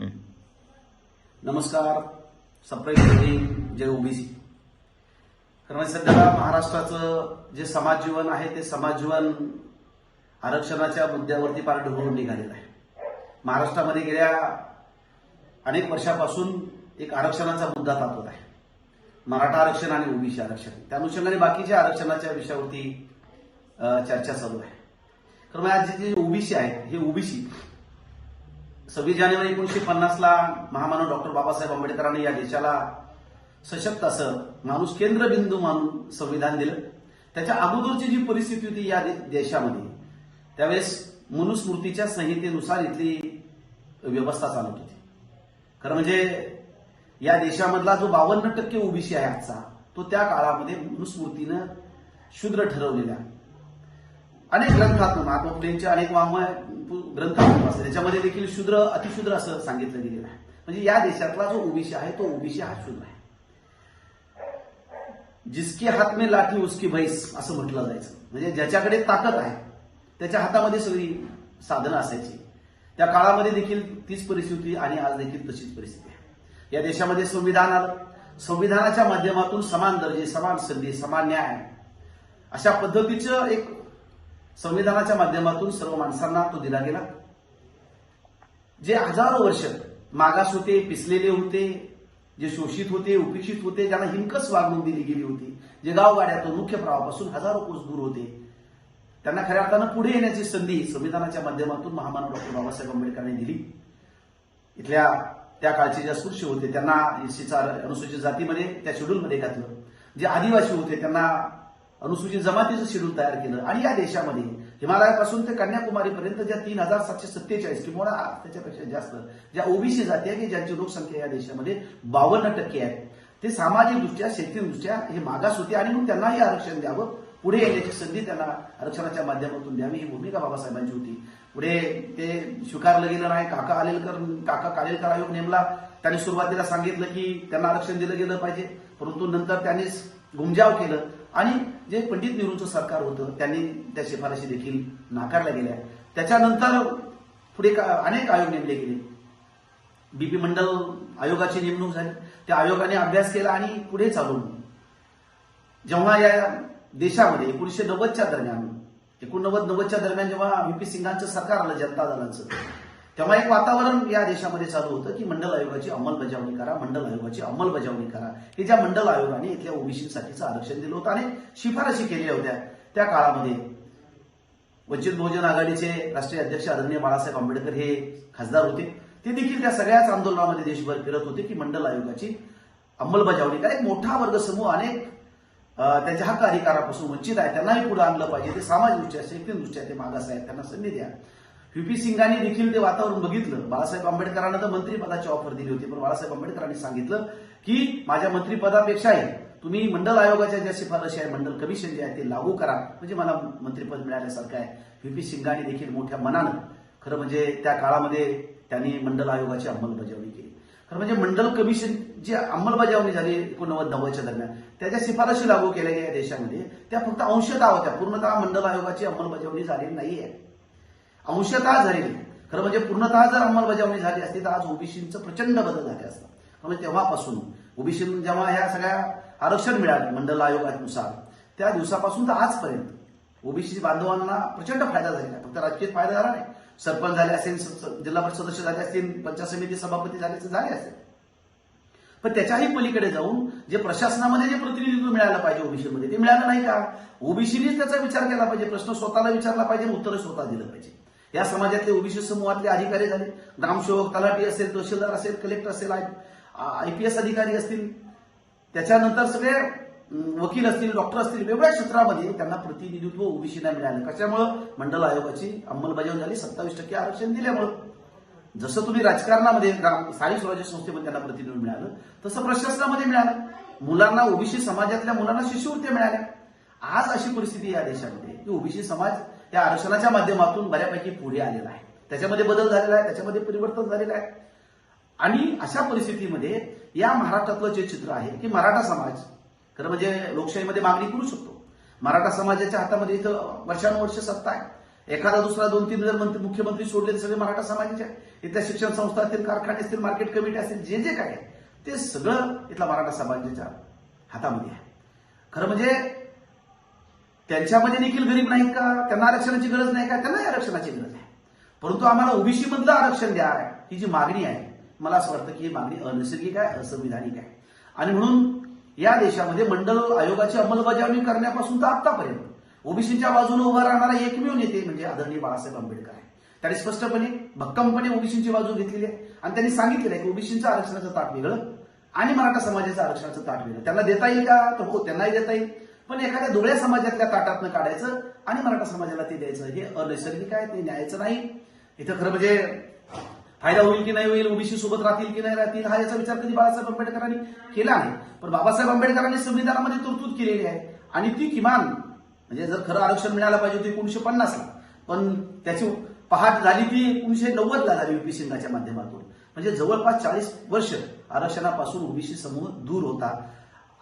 नमस्कार. सप्रेम जय ओबीसी. कारण सध्या महाराष्ट्राचं जे समाज जीवन आहे ते समाज जीवन आरक्षणाच्या मुद्द्यावरती फार ढवळून निघालेलं आहे. महाराष्ट्रामध्ये गेल्या अनेक वर्षापासून एक आरक्षणाचा मुद्दा तापत आहे. मराठा आरक्षण आणि ओबीसी आरक्षण. त्या अनुषंगाने बाकीच्या आरक्षणाच्या विषयावरती चर्चा चालू आहे. कारण आज जे ओबीसी आहेत हे ओबीसी सव्वीस जानेवारी एकोणीशे पन्नासला महामानव डॉक्टर बाबासाहेब आंबेडकरांनी या देशाला सशक्त असं माणूस केंद्रबिंदू मानून संविधान दिलं. त्याच्या अगोदरची जी परिस्थिती होती या दे- देशामध्ये त्यावेळेस मनुस्मृतीच्या संहितेनुसार इथली व्यवस्था चालत होती. खरं म्हणजे या देशामधला जो बावन्न टक्के ओबीसी आहे आजचा तो त्या काळामध्ये मनुस्मृतीनं शूद्र ठरवलेला. अनेक ग्रंथात महात्मा अनेक वाङ्मय ग्रंथातून असतात. त्याच्यामध्ये देखील शूद्र अतिशूद्र असं सांगितलं गेलेलं आहे. म्हणजे या देशातला जो ओबीसी आहे तो ओबीसी हा शूद्र आहे. जिसके हात में लाठी उसकी भैस असं म्हटलं जायचं. म्हणजे ज्याच्याकडे ताकद आहे त्याच्या हातामध्ये सगळी साधनं असायची. त्या काळामध्ये देखील तीच परिस्थिती आणि आज देखील तशीच परिस्थिती आहे. या देशामध्ये संविधान आलं. संविधानाच्या माध्यमातून समान दर्जे समान संधी समान न्याय. अशा पद्धतीचं एक संविधानाच्या माध्यमातून सर्व माणसांना तो दिला गेला. जे हजारो वर्ष मागास होते पिसलेले होते जे शोषित होते उपेक्षित होते ज्यांना हिंकस वागणूक दिली गेली होती जे गावगाड्यातून मुख्य प्रवाहापासून हजारो कोस दूर होते त्यांना खऱ्या अर्थानं पुढे येण्याची संधी संविधानाच्या माध्यमातून महामानव डॉक्टर बाबासाहेब आंबेडकरांनी दिली. इथल्या त्या काळचे जे अस्पृश्य होते त्यांना एससीचा अनुसूचित जातीमध्ये त्या शेड्यूलमध्ये घातलं. जे आदिवासी होते त्यांना अनुसूचित जमातीचं शेड्यूल तयार केलं. आणि या देशामध्ये हिमालयापासून ते कन्याकुमारीपर्यंत ज्या तीन हजार सातशे सत्तेचाळीस किंवा त्याच्यापेक्षा जास्त ज्या ओबीसी जाती आहे की ज्यांची लोकसंख्या या देशामध्ये बावन्न टक्के आहे. ते सामाजिकदृष्ट्या शैक्षणिकदृष्ट्या हे मागास होते आणि मग त्यांनाही आरक्षण द्यावं. पुढे येण्याची संधी त्यांना आरक्षणाच्या माध्यमातून द्यावी ही भूमिका बाबासाहेबांची होती. पुढे ते स्वीकारलं गेलं नाही. काका आलेलकर काका कालेलकर आयोग नेमला. त्यांनी सुरुवातीला सांगितलं की त्यांना आरक्षण दिलं गेलं पाहिजे. परंतु नंतर त्यांनीच घुमजाव केलं. आणि जे पंडित नेहरूंचं सरकार होतं त्यांनी त्या शिफारशी देखील नाकारल्या गेल्या. त्याच्यानंतर पुढे का- अनेक आयोग नेमले गेले. बीपी मंडल आयोगाची नेमणूक झाली. त्या आयोगाने अभ्यास केला आणि पुढे चालून जेव्हा या देशामध्ये एकोणीसशे नव्वदच्या दरम्यान एकोणनव्वद नव्वदच्या दरम्यान जेव्हा व्ही पी सिंगांचं सरकार आलं जनता दलाचं तेव्हा एक वातावरण या देशामध्ये चालू होतं की मंडल आयोगाची अंमलबजावणी करा मंडल आयोगाची अंमलबजावणी करा. हे ज्या मंडल आयोगाने इथल्या ओबीसीसाठीचं आरक्षण दिलं होतं आणि शिफारशी केल्या होत्या त्या काळामध्ये. वंचित बहुजन आघाडीचे राष्ट्रीय अध्यक्ष आदरणीय बाळासाहेब आंबेडकर हे खासदार होते. ते देखील त्या सगळ्याच आंदोलनामध्ये देशभर फिरत होते की मंडल आयोगाची अंमलबजावणी करा. एक मोठा वर्गसमूह अनेक अ, त्यांच्या हक्क अधिकारापासून वंचित आहे. त्यांनाही पुढे आणलं पाहिजे. ते सामाजिकदृष्ट्या शैक्षणिकदृष्ट्या ते मागास आहेत. त्यांना संधी द्या. व्हीपी सिंगांनी देखील ते वातावरण बघितलं. बाळासाहेब आंबेडकरांना तर मंत्रिपदाची ऑफर दिली होती पण बाळासाहेब आंबेडकरांनी सांगितलं की माझ्या मंत्रिपदापेक्षाही तुम्ही मंडल आयोगाच्या ज्या शिफारशी आहे मंडल कमिशन जे आहे ते लागू करा. म्हणजे मला मंत्रिपद मिळाल्यासारखं आहे. व्हीपी सिंगांनी देखील मोठ्या मनानं खरं म्हणजे त्या काळामध्ये त्यांनी मंडल आयोगाची अंमलबजावणी केली. खरं म्हणजे मंडल कमिशन जी अंमलबजावणी झाली एकोणनव्वद नव्वदच्या दरम्यान त्याच्या शिफारशी लागू केल्या गेल्या देशामध्ये त्या फक्त अंशतः होत्या पूर्णतः मंडल आयोगाची अंमलबजावणी झालेली नाहीये. अंशतः झालेली खरं म्हणजे पूर्णतः जर अंमलबजावणी झाली असती तर आज ओबीसींचं प्रचंड बदल झाले असतात. म्हणजे तेव्हापासून ओबीसी जेव्हा ह्या सगळ्या आरक्षण मिळाले मंडल आयोगानुसार त्या दिवसापासून तर आजपर्यंत ओबीसी बांधवांना प्रचंड फायदा झालेला आहे. फक्त राजकीय फायदा झाला नाही. सरपंच झाले असेल जिल्हा परिषद सदस्य झाले असतील पंचायत समिती सभापती झाले झाले असेल. पण त्याच्याही पलीकडे जाऊन जे प्रशासनामध्ये जे प्रतिनिधित्व मिळालं पाहिजे ओबीसीमध्ये ते मिळालं नाही का? ओबीसीनीच त्याचा विचार केला पाहिजे प्रश्न स्वतःला विचारला पाहिजे उत्तर स्वतः दिलं पाहिजे. या समाजातले ओबीसी समूहातले अधिकारी झाले. ग्रामसेवक तलाठी असेल तहसीलदार असेल कलेक्टर असेल आयपीएस अधिकारी असतील. त्याच्यानंतर सगळे वकील असतील डॉक्टर असतील वेगवेगळ्या क्षेत्रामध्ये त्यांना प्रतिनिधित्व ओबीसीना मिळालं. कशामुळं? मंडल आयोगाची अंमलबजावणी झाली. सत्तावीस टक्के आरक्षण दिल्यामुळं. जसं तुम्ही राजकारणामध्ये ग्राम स्थानिक स्वराज्य संस्थेमध्ये त्यांना प्रतिनिधी मिळालं तसं प्रशासनामध्ये मिळालं. मुलांना ओबीसी समाजातल्या मुलांना शिष्यवृत्त्या मिळाल्या. आज अशी परिस्थिती या देशामध्ये की ओबीसी समाज त्या आरक्षणाच्या माध्यमातून बऱ्यापैकी पुढे आलेला आहे. त्याच्यामध्ये बदल झालेला आहे त्याच्यामध्ये परिवर्तन झालेलं आहे. आणि अशा परिस्थितीमध्ये या महाराष्ट्रातलं जे चित्र आहे की मराठा समाज खरं म्हणजे लोकशाहीमध्ये मागणी करू शकतो. मराठा समाजाच्या हातामध्ये इथं वर्षानुवर्ष सत्ता आहे. एखादा दुसरा दोन तीन जर मंत्री मुख्यमंत्री सोडले सगळे मराठा समाजाचे आहे इथल्या शिक्षण संस्था असतील कारखाने असतील मार्केट कमिटी असतील जे जे काय आहे ते सगळं इथला मराठा समाजाच्या हातामध्ये आहे. खरं म्हणजे त्यांच्यामध्ये देखील गरीब नाहीत का? त्यांना आरक्षणाची गरज नाही का? त्यांनाही आरक्षणाची गरज आहे. परंतु आम्हाला ओबीसी मधलं आरक्षण द्या. ही जी मागणी आहे मला असं वाटतं की ही मागणी अनैसर्गिक आहे असंविधानिक आहे. आणि म्हणून या देशामध्ये मंडल आयोगाची अंमलबजावणी करण्यापासून तर आतापर्यंत ओबीसीच्या बाजूने उभा राहणारा एकमेव नेते म्हणजे आदरणीय बाळासाहेब आंबेडकर आहे. त्यांनी स्पष्टपणे भक्कमपणे ओबीसीची बाजू घेतलेली आहे. आणि त्यांनी सांगितलेलं आहे की ओबीसीचं आरक्षणाचं ताट वेगळं आणि मराठा समाजाचं आरक्षणाचं ताट वेगळं. त्यांना देता येईल का? तर हो त्यांनाही देता येईल. पण एखाद्या धुळ्या समाजातल्या ताटातनं काढायचं आणि मराठा समाजाला ते द्यायचं. हे अनैसर्गिक आहे ते न्यायचं नाही. इथं खरं म्हणजे फायदा होईल की नाही होईल ओबीसी सोबत राहतील की नाही राहतील हा याचा विचार कधी बाळासाहेब आंबेडकरांनी केला आहे पण बाबासाहेब आंबेडकरांनी संविधानामध्ये तरतूद केलेली आहे आणि ती किमान म्हणजे जर खरं आरक्षण मिळालं पाहिजे ते एकोणीशे पन्नासला पण त्याची पहाट झाली ती एकोणीशे नव्वदला झाली युपी सिंगाच्या माध्यमातून. म्हणजे जवळपास चाळीस वर्ष आरक्षणापासून ओबीसी समूह दूर होता.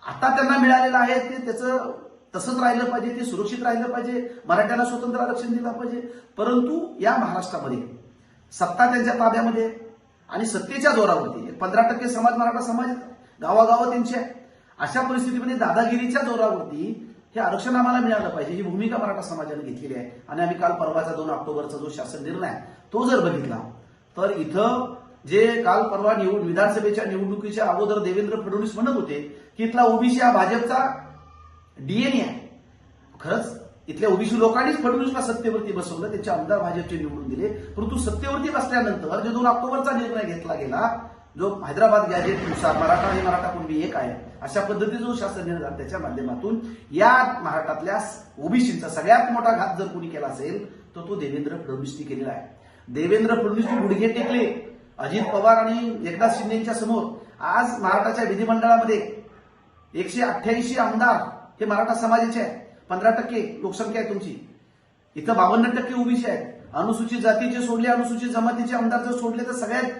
आता त्यांना मिळालेलं आहे ते त्याचं तसंच राहिलं पाहिजे ते सुरक्षित राहिलं पाहिजे मराठ्यांना स्वतंत्र आरक्षण दिलं पाहिजे परंतु या महाराष्ट्रामध्ये सत्ता त्यांच्या ताब्यामध्ये आहे. आणि सत्तेच्या जोरावरती पंधरा टक्के समाज मराठा समाज आहे. गावागावं त्यांची आहे अशा परिस्थितीमध्ये दादागिरीच्या जोरावरती हे आरक्षण आम्हाला मिळालं पाहिजे ही भूमिका मराठा समाजाने घेतलेली आहे आणि आम्ही काल परवाचा दोन ऑक्टोबरचा जो शासन निर्णय आहे, तो जर बघितला तर इथं जे काल परवा निवड विधानसभेच्या निवडणुकीच्या अगोदर देवेंद्र फडणवीस म्हणत होते की इथला ओबीसी हा भाजपचा डीएनए आहे. खरंच इथल्या ओबीसी लोकांनीच फडणवीसला सत्तेवरती बसवलं त्यांचे आमदार भाजपचे निवडून दिले. परंतु सत्तेवरती बसल्यानंतर जो दोन ऑक्टोबरचा निर्णय घेतला गेला जो हैदराबाद गॅजेटनुसार मराठा आणि मराठा कुणबी एक आहे अशा पद्धतीचा जो शासन निर्णय झाला त्याच्या माध्यमातून या महाराष्ट्रातल्या ओबीसींचा सगळ्यात मोठा घात जर कोणी केला असेल तर तो देवेंद्र फडणवीसनी केलेला आहे. देवेंद्र फडणवीसनी गुडघे टेकले. अजित पवार आणि एकनाथ शिंदेच्या समोर आज महाराष्ट्राच्या विधिमंडळामध्ये एकशे अठ्ठ्याऐंशी आमदार हे मराठा समाजाचे आहेत. पंधरा टक्के लोकसंख्या आहे तुमची. इथं बावन्न टक्के ओबीसी आहेत. अनुसूचित जातीचे सोडले अनुसूचित जमातीचे आमदार जर सोडले तर सगळ्यात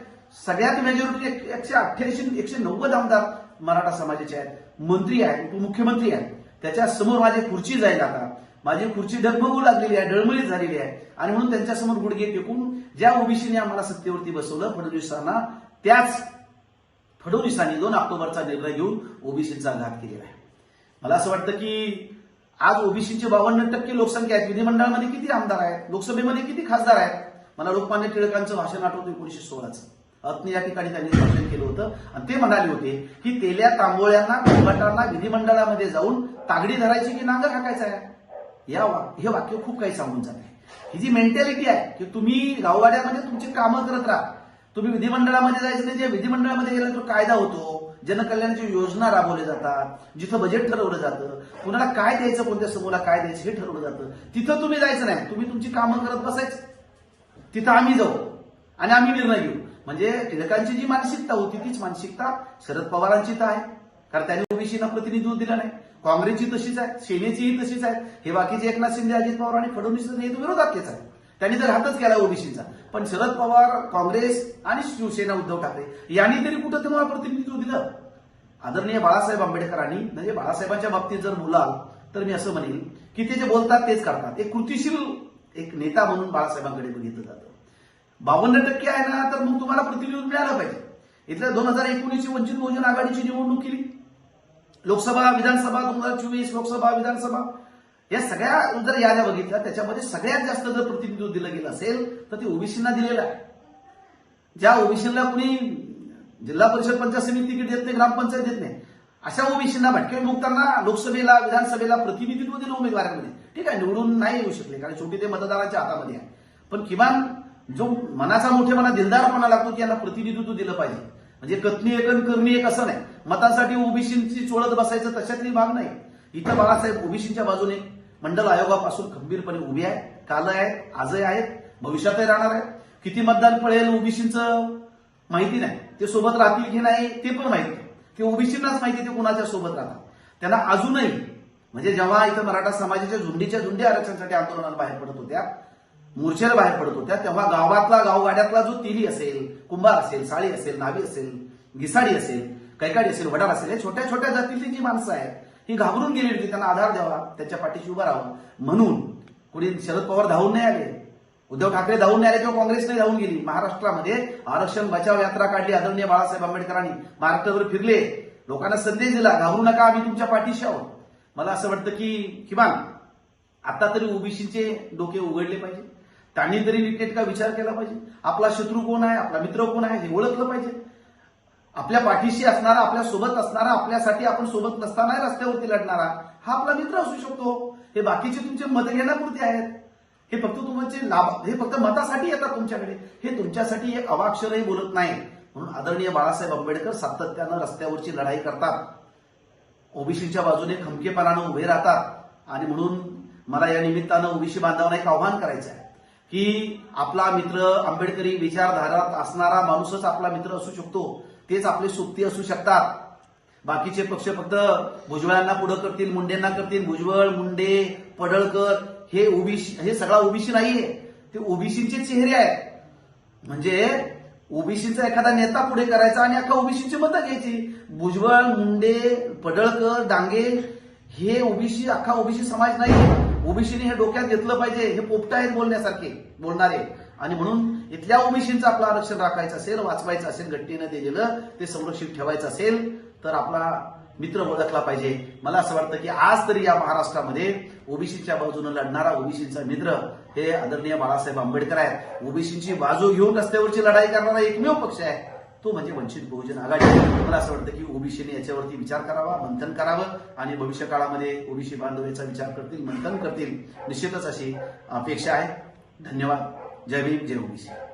सगळ्यात मेजॉरिटी एकशे अठ्ठ्याऐंशी एकशे नव्वद आमदार मराठा समाजाचे आहेत. मंत्री आहेत उपमुख्यमंत्री आहेत. त्याच्यासमोर माझी खुर्ची जाईल आता माझी खुर्ची डगमगू लागलेली आहे डळमळीत झालेली आहे. आणि म्हणून त्यांच्यासमोर गुडघे टेकून ज्या ओबीसीने आम्हाला सत्तेवरती बसवलं फडणवीसांना त्याच फडणवीसांनी दोन ऑक्टोबरचा निर्णय घेऊन ओबीसीचा घात केलेला आहे. मला असं वाटतं की आज ओबीसीची बावन्न टक्के लोकसंख्या आहे विधिमंडळामध्ये किती आमदार आहेत? लोकसभेमध्ये किती खासदार आहेत? मला लोकमान्य टिळकांचं भाषण आठवतं एकोणीशे सोळाचं. अग्नि या ठिकाणी त्यांनी भाषण केलं होतं. आणि ते म्हणाले होते की तेल्या तांबोळ्यांना कोंबटांना विधिमंडळामध्ये जाऊन तागडी धरायची की नांगर हाकायचा आहे? या वाक्य हे वाक्य खूप काही सांगून जाते. ही जी मेंटॅलिटी आहे की तुम्ही गावगाड्यामध्ये तुमची कामं करत राहा. तुम्ही विधिमंडळामध्ये जायचं नाही जे विधिमंडळामध्ये गेलं तर कायदा होतो. जनकल्याणाची योजना राबवल्या जातात जिथं बजेट ठरवलं जातं. कुणाला काय द्यायचं कोणत्या समूहाला काय द्यायचं हे ठरवलं जातं. तिथं तुम्ही जायचं नाही. तुम्ही तुमची कामं करत बसायचं. तिथं आम्ही जाऊ आणि आम्ही निर्णय घेऊ. म्हणजे टिळकांची जी मानसिकता होती तीच मानसिकता शरद पवारांची तर आहे. कारण त्यांनी ओबीसीना प्रतिनिधित्व दिलं नाही. काँग्रेसची तशीच आहे सेनेचीही तशीच आहे हे बाकीचे एकनाथ शिंदे अजित पवार आणि फडणवीस हे विरोधातलेच आहे त्यांनी तर हातच केला ओबीसीचा. पण शरद पवार काँग्रेस आणि शिवसेना उद्धव ठाकरे यांनी तरी कुठं तुम्हाला प्रतिनिधित्व दिलं. आदरणीय बाळासाहेब आंबेडकरांनी म्हणजे बाळासाहेबांच्या बाबतीत जर बोलाल तर मी असं म्हणेन की ते जे बोलतात तेच करतात. एक कृतीशील एक नेता म्हणून बाळासाहेबांकडे बघितलं जातं. बावन्न टक्के आहे ना तर मग तुम्हाला प्रतिनिधित्व मिळालं पाहिजे. इथल्या दोन हजार एकोणीसची वंचित बहुजन आघाडीची निवडणूक केली. लोकसभा विधानसभा दोन हजार चोवीस लोकसभा विधानसभा या सगळ्या जर याद्या बघितल्या त्याच्यामध्ये सगळ्यात जास्त जर प्रतिनिधित्व दिलं गेलं असेल तर ते ओबीसींना दिलेलं आहे. ज्या ओबीसीला कुणी जिल्हा परिषद पंचायत समिती तिकीट देत नाही ग्रामपंचायत देत नाही अशा ओबीसींना भटके विमुक्तांना लोकसभेला विधानसभेला प्रतिनिधित्व दिलं उमेदवारांमध्ये. ठीक आहे निवडून नाही येऊ शकले कारण शेवटी ते मतदाराच्या हातामध्ये आहे. पण किमान जो मनाचा मोठेपणा दिलदारपणा लागतो की यांना प्रतिनिधित्व दिलं पाहिजे. म्हणजे कथनी एक करणी एक असं नाही. मतांसाठी ओबीसींची चोळत बसायचं तशातली भाग नाही. इथं बाळासाहेब ओबीसींच्या बाजूने मंडल आयोगापासून खंबीरपणे उभे आहे काल आहेत आजही आहेत भविष्यातही राहणार आहेत. किती मतदान पडेल ओबीसींचं माहिती नाही. ते सोबत राहतील की नाही ते पण माहिती ते ओबीसींनाच माहिती ते कुणाच्या सोबत राहतात. त्यांना अजूनही म्हणजे जेव्हा इथं मराठा समाजाच्या झुंडीच्या झुंडी आरक्षणासाठी आंदोलनाला बाहेर पडत होत्या मोर्चाला बाहेर पडत होत्या तेव्हा गावातला गावगाड्यातला जो तिली असेल कुंभार असेल साळी असेल नावी असेल घिसाडी असेल कैकाडी असेल वडार असेल हे छोट्या छोट्या जातीतली जी माणसं आहेत ही घाबरून गेली होती त्यांना आधार द्यावा त्याच्या पाठीशी उभं राहावं. म्हणून कुणी शरद पवार धावून नाही आले उद्धव ठाकरे धावून नाही आले किंवा काँग्रेसने धावून गेली महाराष्ट्रामध्ये आरक्षण बचाव यात्रा काढली आदरणीय बाळासाहेब आंबेडकरांनी महाराष्ट्रभर फिरले. लोकांना संदेश दिला घाबरू नका आम्ही तुमच्या पाठीशी आहोत. मला असं वाटतं की किमान आता तरी ओबीसीचे डोके उघडले पाहिजे. त्यांनी तरी नीटनेटका विचार केला पाहिजे. आपला शत्रू कोण आहे आपला मित्र कोण आहे हे ओळखलं पाहिजे. आपल्या पाठीशी असणारा आपल्यासोबत असणारा आपल्यासाठी आपण सोबत नसताना रस्त्यावरती लढणारा हा आपला मित्र असू शकतो. हे बाकीचे तुमचे मत घेण्यापुरते आहेत? हे फक्त तुमचे लाभ हे फक्त मतासाठी येतात तुमच्याकडे. हे तुमच्यासाठी एक अवाक्षरही बोलत नाही. म्हणून आदरणीय बाळासाहेब आंबेडकर सातत्यानं रस्त्यावरची लढाई करतात. ओबीसीच्या बाजूने खमकेपणानं उभे राहतात. आणि म्हणून मला या निमित्तानं ओबीसी बांधवांना एक आव्हान करायचं आहे की आपला मित्र आंबेडकरी विचारधारात असणारा माणूसच आपला मित्र असू शकतो. तेच आपले सोबती असू शकतात. बाकीचे पक्ष फक्त भुजबळांना पुढे करतील मुंडेंना करतील. भुजबळ मुंडे पडळकर हे ओबीसी हे सगळा ओबीसी नाहीये. ते ओबीसीचे चेहरे आहेत. म्हणजे ओबीसीचा एखादा नेता पुढे करायचा आणि अख्खा ओबीसीची मतं घ्यायची. भुजबळ मुंडे पडळकर डांगे हे ओबीसी अख्खा ओबीसी समाज नाही ओबीसीने हे डोक्यात घेतलं पाहिजे. हे पोपट आहेत बोलण्यासारखे बोलणारे. आणि म्हणून इथल्या ओबीसीचं आपलं आरक्षण राखायचं असेल वाचवायचं असेल घट्टीनं दिलेलं ते संरक्षित ठेवायचं असेल तर आपला मित्र ओळखला पाहिजे. मला असं वाटतं की आज तरी या महाराष्ट्रामध्ये ओबीसीच्या बाजूने लढणारा ओबीसीचा मित्र हे आदरणीय बाळासाहेब आंबेडकर आहेत. ओबीसीची बाजू घेऊन रस्त्यावरची लढाई करणारा एकमेव पक्ष आहे. तो म्हणजे वंचित बहुजन आघाडी. मला असं वाटतं की ओबीसीने याच्यावरती विचार करावा मंथन करावं आणि भविष्य काळामध्ये ओबीसी बांधव याचा विचार करतील मंथन करतील. निश्चितच अशी अपेक्षा आहे. धन्यवाद. जय भीम जय ओबीसी।